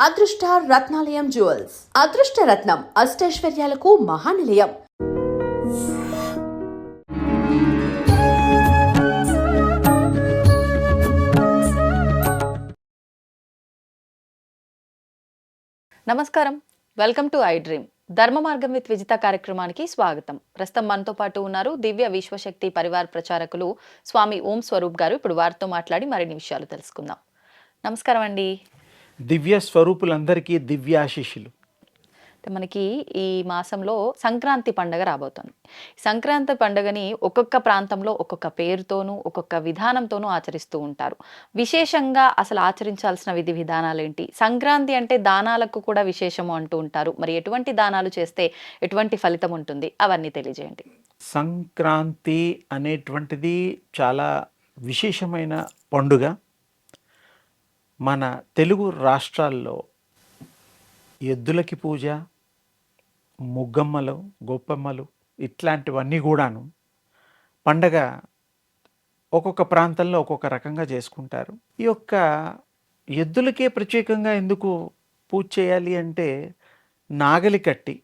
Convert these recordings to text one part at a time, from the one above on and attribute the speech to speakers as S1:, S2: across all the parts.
S1: అదృష్ట రత్నాలయం జ్యువెల్స్. అదృష్ట రత్నం అష్టైశ్వర్యాలకు మహానిలయం.
S2: నమస్కారం. Welcome to I dream. ధర్మ మార్గం విత్ విజిత కార్యక్రమానికి స్వాగతం. ప్రస్తుతం మనతో పాటు ఉన్నారు దివ్య విశ్వశక్తి పరివార్ ప్రచారకులు స్వామి ఓం స్వరూప్ గారు. ఇప్పుడు వారితో మాట్లాడి మరిన్ని విషయాలు తెలుసుకుందాం. నమస్కారం అండి.
S3: దివ్య స్వరూపులందరికీ దివ్యాశిష్యులు
S2: మనకి ఈ మాసంలో సంక్రాంతి పండగ రాబోతుంది. సంక్రాంతి పండుగని ఒక్కొక్క ప్రాంతంలో ఒక్కొక్క పేరుతోనూ ఒక్కొక్క విధానంతోనూ ఆచరిస్తూ ఉంటారు. విశేషంగా అసలు ఆచరించాల్సిన విధి విధానాలు ఏంటి? సంక్రాంతి అంటే దానాలకు కూడా విశేషము అంటూ ఉంటారు. మరి ఎటువంటి దానాలు చేస్తే ఎటువంటి ఫలితం ఉంటుంది? అవన్నీ తెలియజేయండి.
S3: సంక్రాంతి అనేటువంటిది చాలా విశేషమైన పండుగ. మన తెలుగు రాష్ట్రాల్లో ఎద్దులకి పూజ ముగ్గమ్మలు గొప్పమ్మలు ఇట్లాంటివన్నీ కూడాను పండగ ఒక్కొక్క ప్రాంతంలో ఒక్కొక్క రకంగా చేసుకుంటారు. ఈ యొక్క ఎద్దులకే ప్రత్యేకంగా ఎందుకు పూజ చేయాలి అంటే నాగలి కట్టి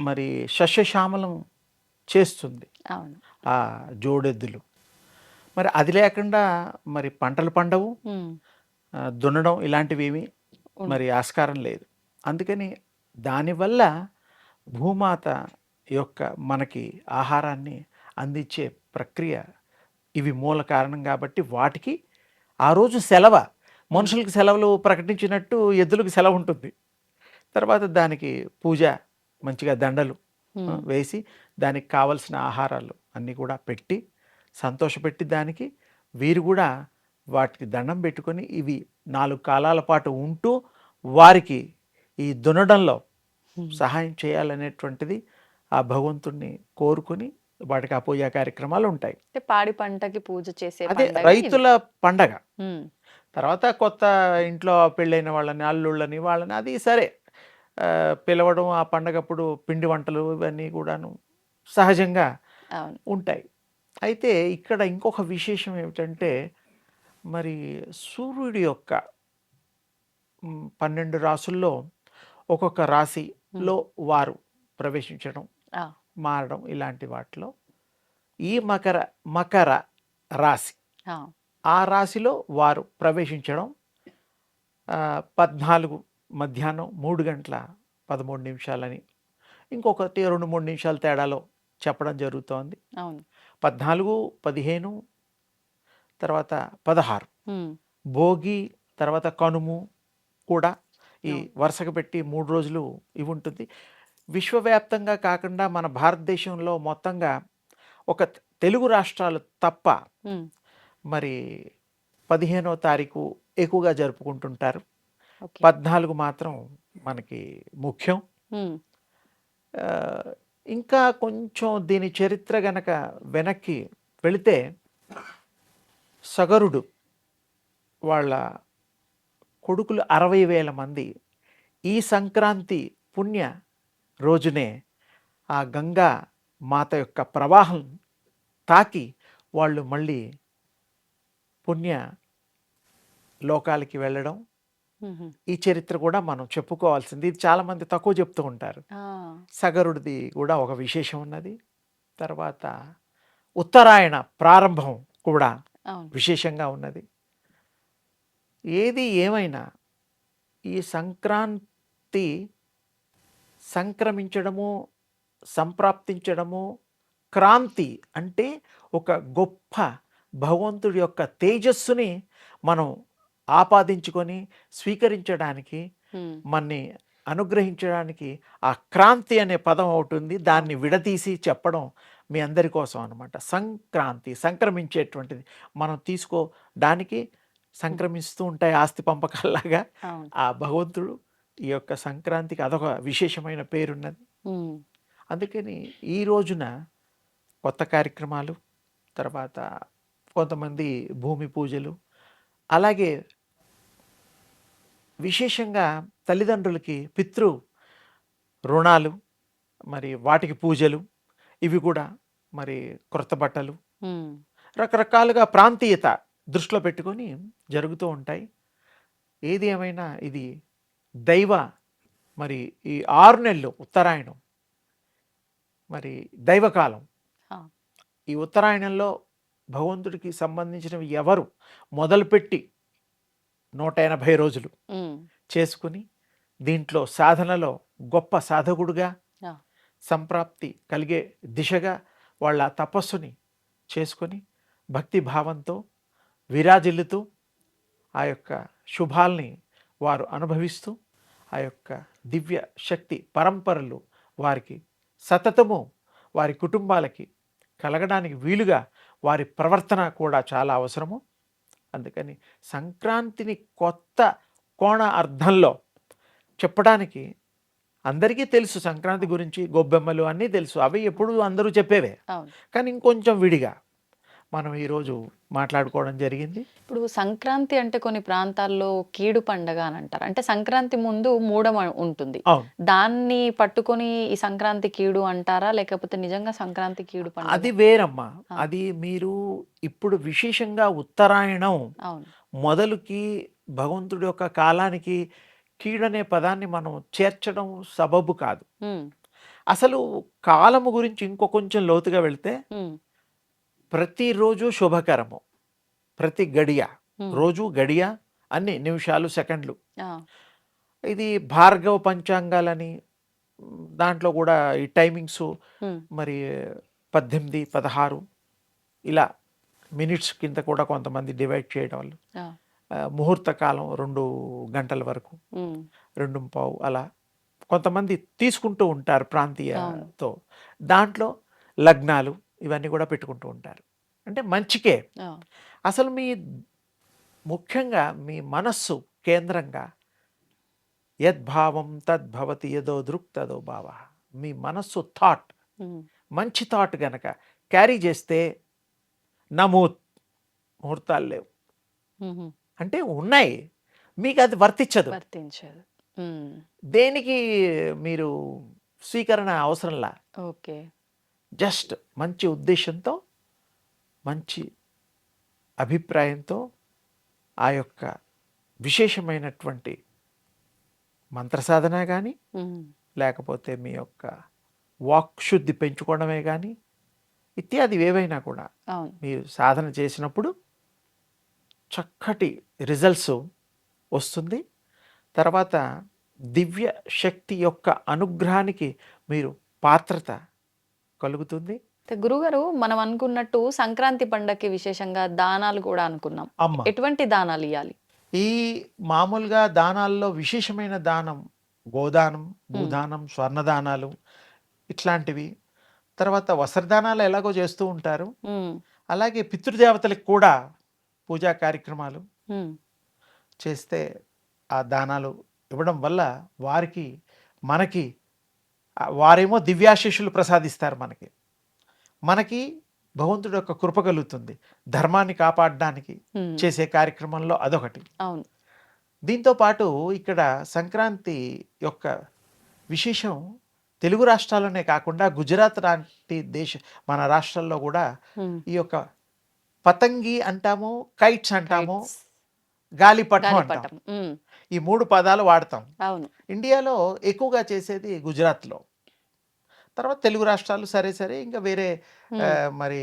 S3: మరి సస్యశ్యామలం చేస్తుంది ఆ జోడెద్దులు. మరి అది లేకుండా మరి పంటలు పండవు. దున్నడం ఇలాంటివి ఏమీ మరి ఆస్కారం లేదు. అందుకని దానివల్ల భూమాత యొక్క మనకి ఆహారాన్ని అందించే ప్రక్రియ ఇవి మూల కారణం కాబట్టి వాటికి ఆ రోజు సెలవ మనుషులకు సెలవులు ప్రకటించినట్టు ఎద్దులకు సెలవు ఉంటుంది. తర్వాత దానికి పూజ మంచిగా దండలు వేసి దానికి కావలసిన ఆహారాలు అన్నీ కూడా పెట్టి సంతోషపెట్టి దానికి వీరు కూడా వాటికి దండం పెట్టుకొని ఇవి నాలుగు కాలాల పాటు ఉంటూ వారికి ఈ దున్నడంలో
S2: ఉమ్.
S3: సహాయం చేయాలనేటువంటిది ఆ భగవంతుణ్ణి కోరుకుని వాటికి ఆ పూజా కార్యక్రమాలు ఉంటాయి.
S2: పాడి పంటకి పూజ చేసే
S3: అదే. రైతుల పండగ. తర్వాత కొత్త ఇంట్లో పెళ్ళైన వాళ్ళని అల్లుళ్ళని వాళ్ళని అది సరే. పిలవడం ఆ పండగప్పుడు పిండి వంటలు ఇవన్నీ కూడాను సహజంగా ఉంటాయి. అయితే ఇక్కడ ఇంకొక విశేషం ఏమిటంటే మరి సూర్యుడి యొక్క పన్నెండు రాసుల్లో ఒక్కొక్క రాశిలో వారు ప్రవేశించడం మారడం ఇలాంటి వాటిలో. ఈ మకర మకర రాశి
S2: ఆ,
S3: రాశిలో వారు ప్రవేశించడం పద్నాలుగు మధ్యాహ్నం మూడు గంటల పదమూడు నిమిషాలని ఇంకొకటి రెండు మూడు నిమిషాల తేడాలో చెప్పడం జరుగుతోంది. పద్నాలుగు పదిహేను తర్వాత పదహారు. భోగి తర్వాత కనుము కూడా ఈ. వరుసగా పెట్టి మూడు రోజులు ఇవి ఉంటుంది. విశ్వవ్యాప్తంగా కాకుండా మన భారతదేశంలో మొత్తంగా ఒక తెలుగు రాష్ట్రాలు తప్ప మరి పదిహేనో తారీఖు ఎక్కువగా జరుపుకుంటుంటారు. పద్నాలుగు మాత్రం మనకి ముఖ్యం. ఇంకా కొంచెం దీని చరిత్ర గనక వెనక్కి వెళితే సగరుడు వాళ్ళ కొడుకులు అరవై వేల మంది ఈ సంక్రాంతి పుణ్య రోజునే ఆ గంగా మాత యొక్క ప్రవాహం తాకి వాళ్ళు మళ్ళీ పుణ్య లోకాలకి వెళ్ళడం. ఈ చరిత్ర కూడా మనం చెప్పుకోవాల్సింది. ఇది చాలామంది తక్కువ చెప్తూ ఉంటారు. సగరుడిది కూడా ఒక విశేషం ఉన్నది. తర్వాత ఉత్తరాయణ ప్రారంభం కూడా విశేషంగా ఉన్నది. ఏది ఏమైనా ఈ సంక్రాంతి సంక్రమించడము సంప్రాప్తించడము క్రాంతి అంటే ఒక గొప్ప భగవంతుడి యొక్క తేజస్సుని మనం ఆపాదించుకొని స్వీకరించడానికి మన్ని అనుగ్రహించడానికి ఆ క్రాంతి అనే పదం అవుతుంది దాన్ని విడదీసి చెప్పడం మీ అందరి కోసం అనమాట సంక్రాంతి సంక్రమించేటువంటిది. మనం తీసుకోడానికి సంక్రమిస్తూ ఉంటాయి ఆస్తి పంపకాల్లాగా. ఆ భగవంతుడు ఈ యొక్క సంక్రాంతికి అదొక విశేషమైన పేరున్నది. అందుకని ఈ రోజున కొత్త కార్యక్రమాలు తర్వాత కొంతమంది భూమి పూజలు అలాగే విశేషంగా తల్లిదండ్రులకి పితృ రుణాలు మరి వాటికి పూజలు ఇవి కూడా మరి క్రొత్త బట్టలు. రకరకాలుగా ప్రాంతీయత దృష్టిలో పెట్టుకొని జరుగుతూ ఉంటాయి. ఏది ఏమైనా ఇది దైవ మరి ఈ ఆరు నెలలు ఉత్తరాయణం మరి దైవకాలం. ఈ ఉత్తరాయణంలో భగవంతుడికి సంబంధించినవి ఎవరు మొదలుపెట్టి నూట ఎనభై రోజులు చేసుకుని దీంట్లో సాధనలో గొప్ప సాధకుడుగా. సంప్రాప్తి కలిగే దిశగా వాళ్ళ తపస్సుని చేసుకొని భక్తి భావంతో విరాజిల్లుతూ ఆ యొక్క శుభాల్ని వారు అనుభవిస్తూ ఆ యొక్క దివ్య శక్తి పరంపరలు వారికి సతతము వారి కుటుంబాలకి కలగడానికి వీలుగా వారి ప్రవర్తన కూడా చాలా అవసరము అందుకని సంక్రాంతిని కొత్త కోణ అర్థంలో చెప్పడానికి అందరికీ తెలుసు సంక్రాంతి గురించి గొబ్బెమ్మలు అన్నీ తెలుసు. అవి ఎప్పుడు అందరూ చెప్పేవే. కానీ ఇంకొంచెం విడిగా మనం ఈరోజు మాట్లాడుకోవడం జరిగింది.
S2: ఇప్పుడు సంక్రాంతి అంటే కొన్ని ప్రాంతాల్లో కీడు పండగ అని అంటారు. అంటే సంక్రాంతి ముందు మూడం ఉంటుంది. దాన్ని పట్టుకొని ఈ సంక్రాంతి కీడు అంటారా? లేకపోతే నిజంగా సంక్రాంతి కీడు పండుగ?
S3: అది వేరమ్మా. అది మీరు ఇప్పుడు విశేషంగా ఉత్తరాయణం మొదలుకి భగవంతుడి యొక్క కాలానికి కీడనే పదాన్ని మనం చేర్చడం సబబు కాదు. అసలు కాలము గురించి ఇంకో కొంచెం లోతుగా వెళ్తే ప్రతిరోజు శుభకరము. ప్రతి గడియ. రోజు గడియ అన్ని నిమిషాలు సెకండ్లు. ఇది భార్గవ పంచాంగాలని దాంట్లో కూడా ఈ టైమింగ్స్ మరి పద్దెనిమిది పదహారు ఇలా మినిట్స్ కింద కూడా కొంతమంది డివైడ్ చేయడం వల్ల ముహూర్త కాలం రెండు గంటల వరకు. రెండు పావు అలా కొంతమంది తీసుకుంటూ ఉంటారు ప్రాంతీయతో దాంట్లో లగ్నాలు ఇవన్నీ కూడా పెట్టుకుంటూ ఉంటారు. అంటే మంచికే. అసలు మీ ముఖ్యంగా మీ మనస్సు కేంద్రంగా యద్భావం తద్భవతి యదో దృక్ తదో భావ. మీ మనస్సు థాట్ మంచి థాట్ గనక క్యారీ చేస్తే నమూ ముహూర్తాలు లేవు. అంటే ఉన్నాయి. మీకు అది వర్తించదు.
S2: వర్తించదు.
S3: దేనికి మీరు స్వీకరణ అవసరంలా?
S2: ఓకే.
S3: జస్ట్ మంచి ఉద్దేశంతో మంచి అభిప్రాయంతో ఆ యొక్క విశేషమైనటువంటి మంత్ర సాధన కానీ లేకపోతే మీ యొక్క వాక్ శుద్ధి పెంచుకోవడమే కానీ ఇత్యాది ఏవైనా కూడా మీరు సాధన చేసినప్పుడు చక్కటి రిజల్ట్స్ వస్తుంది. తర్వాత దివ్య శక్తి యొక్క అనుగ్రహానికి మీరు పాత్రత కలుగుతుంది.
S2: గురుగారు మనం అనుకున్నట్టు సంక్రాంతి పండగకి విశేషంగా దానాలు కూడా అనుకున్నాం.
S3: అమ్మ.
S2: ఎటువంటి దానాలు ఇవ్వాలి
S3: ఈ మామూలుగా దానాల్లో విశేషమైన దానం గోదానం భూదానం స్వర్ణదానాలు ఇట్లాంటివి. తర్వాత వస్త్రదానాలు ఎలాగో చేస్తూ ఉంటారు. అలాగే పితృదేవతలకు కూడా పూజా కార్యక్రమాలు చేస్తే ఆ దానాలు ఇవ్వడం వల్ల వారికి మనకి వారేమో దివ్యాశిష్యులు ప్రసాదిస్తారు మనకి. మనకి భగవంతుడి యొక్క కృప కలుగుతుంది. ధర్మాన్ని కాపాడడానికి చేసే కార్యక్రమంలో అదొకటి.
S2: అవును.
S3: దీంతో పాటు ఇక్కడ సంక్రాంతి యొక్క విశేషం తెలుగు రాష్ట్రాల్లోనే కాకుండా గుజరాత్ లాంటి దేశ మన రాష్ట్రాల్లో కూడా ఈ యొక్క పతంగి అంటాము కైట్స్ అంటాము గాలిపటం అంటాం.
S2: గాలిపటం ఉమ్,
S3: ఈ మూడు పదాలు వాడతాం. ఇండియాలో ఎక్కువగా చేసేది గుజరాత్లో. తర్వాత తెలుగు రాష్ట్రాలు సరే సరే ఇంకా వేరే మరి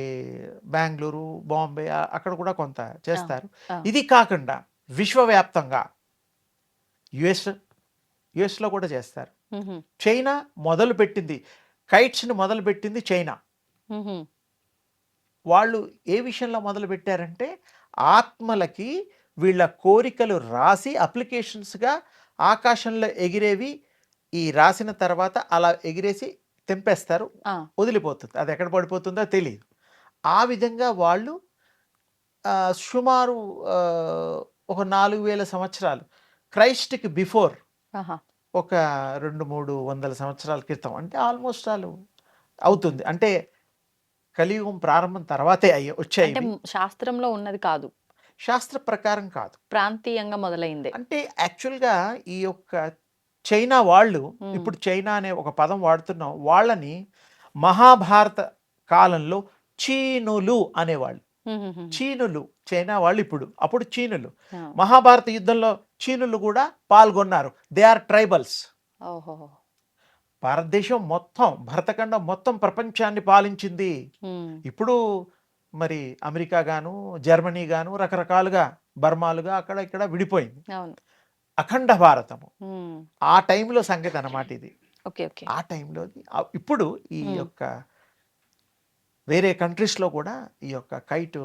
S3: బెంగళూరు బాంబే అక్కడ కూడా కొంత చేస్తారు. ఇది కాకుండా విశ్వవ్యాప్తంగా యుఎస్ యుఎస్లో కూడా చేస్తారు. చైనా మొదలు పెట్టింది కైట్స్ని మొదలు పెట్టింది చైనా వాళ్ళు ఏ విషయంలో మొదలు పెట్టారంటే ఆత్మలకి వీళ్ళ కోరికలు రాసి అప్లికేషన్స్గా ఆకాశంలో ఎగిరేవి ఈ రాసిన తర్వాత అలా ఎగిరేసి తెంపేస్తారు వదిలిపోతుంది. అది ఎక్కడ పడిపోతుందో తెలియదు ఆ విధంగా వాళ్ళు సుమారు ఒక నాలుగు వేల సంవత్సరాలు క్రైస్ట్కి బిఫోర్ ఒక రెండు మూడు వందల సంవత్సరాల క్రితం అంటే ఆల్మోస్ట్ వాళ్ళు అవుతుంది. అంటే కలియుగం ప్రారంభం తర్వాతే అయ్యి వచ్చాయి.
S2: శాస్త్రంలో ఉన్నది కాదు.
S3: శాస్త్ర ప్రకారం కాదు.
S2: ప్రాంతీయంగా మొదలైందే.
S3: అంటే యాక్చువల్గా ఈ యొక్క చైనా వాళ్ళు. ఇప్పుడు చైనా అనే ఒక పదం వాడుతున్నాం వాళ్ళని మహాభారత కాలంలో చీనులు అనేవాళ్ళు. చీనులు చైనా వాళ్ళు ఇప్పుడు అప్పుడు చీనులు. మహాభారత యుద్ధంలో చీనులు కూడా పాల్గొన్నారు దే ఆర్ ట్రైబల్స్ భారతదేశం మొత్తం భరతఖండం మొత్తం ప్రపంచాన్ని పాలించింది. ఇప్పుడు మరి అమెరికా గాను జర్మనీ గాను రకరకాలుగా బర్మాలుగా అక్కడ ఇక్కడ విడిపోయింది అఖండ భారతము. ఆ టైంలో సంగతి అన్నమాట ఇది. ఆ టైంలో ఇప్పుడు ఈ. యొక్క వేరే కంట్రీస్లో కూడా ఈ యొక్క కైట్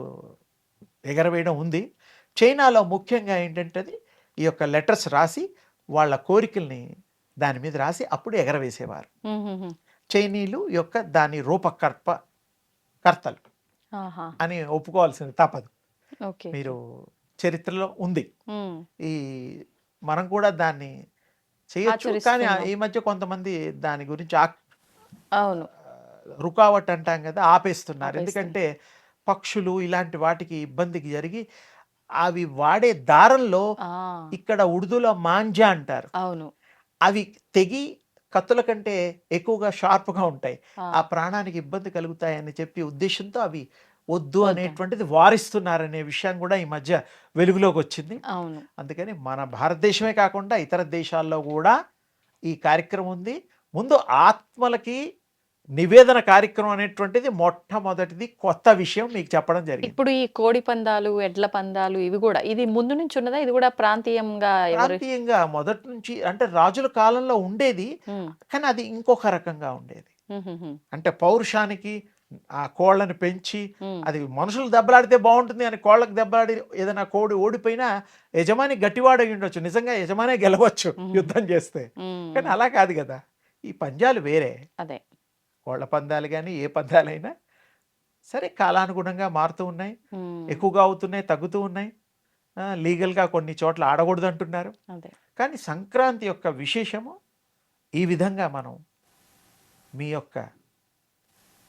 S3: ఎగరవేయడం ఉంది. చైనాలో ముఖ్యంగా ఏంటంటే అది ఈ యొక్క లెటర్స్ రాసి వాళ్ళ కోరికల్ని దాని మీద రాసి అప్పుడు ఎగరవేసేవారు. చైనీయులు యొక్క దాని రూపకర్ప కర్తలు అని ఒప్పుకోవాల్సింది తప్పదు. మీరు చరిత్రలో ఉంది. ఈ మనం కూడా దాన్ని చేయొచ్చు కానీ. ఈ మధ్య కొంతమంది దాని గురించి
S2: అవును.
S3: రుకావట్ అంటాం కదా ఆపేస్తున్నారు. ఎందుకంటే పక్షులు ఇలాంటి వాటికి ఇబ్బందికి జరిగి అవి వాడే దారంలో ఇక్కడ ఉర్దూలో మాంజా అంటారు.
S2: అవును.
S3: అవి తెగి కత్తుల కంటే ఎక్కువగా షార్ప్గా ఉంటాయి.
S2: ఆ,
S3: ఆ ప్రాణానికి ఇబ్బంది కలుగుతాయని చెప్పి ఉద్దేశంతో అవి వద్దు. అనేటువంటిది వారిస్తున్నారనే విషయం కూడా ఈ మధ్య వెలుగులోకి వచ్చింది.
S2: అవును.
S3: అందుకని మన భారతదేశమే కాకుండా ఇతర దేశాల్లో కూడా ఈ కార్యక్రమం ఉంది. ముందు ఆత్మలకి నివేదన కార్యక్రమం అనేటువంటిది మొట్టమొదటిది కొత్త విషయం మీకు చెప్పడం జరిగింది.
S2: ఇప్పుడు ఈ కోడి పందాలు ఎడ్ల పందాలు ఇవి కూడా ఇది ముందు నుంచి ఉన్నదా? ఇది కూడా ప్రాంతీయంగా
S3: ప్రాంతీయంగా మొదటి నుంచి అంటే రాజుల కాలంలో ఉండేది కానీ అది ఇంకొక రకంగా ఉండేది. అంటే పౌరుషానికి ఆ కోళ్ళని పెంచి. అది మనుషులు దెబ్బలాడితే బాగుంటుంది అని కోళ్ళకి దెబ్బలాడి ఏదైనా కోడి ఓడిపోయినా యజమాని గట్టివాడు అయి ఉండొచ్చు. నిజంగా యజమానే గెలవచ్చు. యుద్ధం చేస్తే. కానీ అలా కాదు కదా. ఈ పందాలు వేరే.
S2: అదే.
S3: కోళ్ళ పందాలు కానీ ఏ పందాలైనా సరే కాలానుగుణంగా మారుతూ ఉన్నాయి. ఎక్కువగా అవుతున్నాయి తగ్గుతూ ఉన్నాయి. లీగల్గా కొన్ని చోట్ల ఆడకూడదు అంటున్నారు కానీ సంక్రాంతి యొక్క విశేషము ఈ విధంగా మనం మీ యొక్క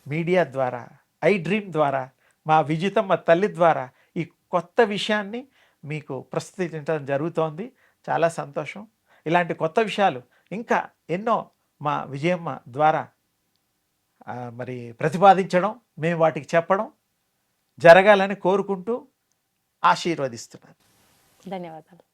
S3: మీడియా ద్వారా ఐ డ్రీమ్ ద్వారా మా విజితమ్మ తల్లి ద్వారా ఈ కొత్త విషయాన్ని మీకు ప్రస్తుతించడం జరుగుతోంది. చాలా సంతోషం. ఇలాంటి కొత్త విషయాలు ఇంకా ఎన్నో మా విజయమ్మ ద్వారా మరి ప్రతిపాదించడం మేము వాటికి చెప్పడం జరగాలని కోరుకుంటూ ఆశీర్వదిస్తున్నాను.
S2: ధన్యవాదాలు.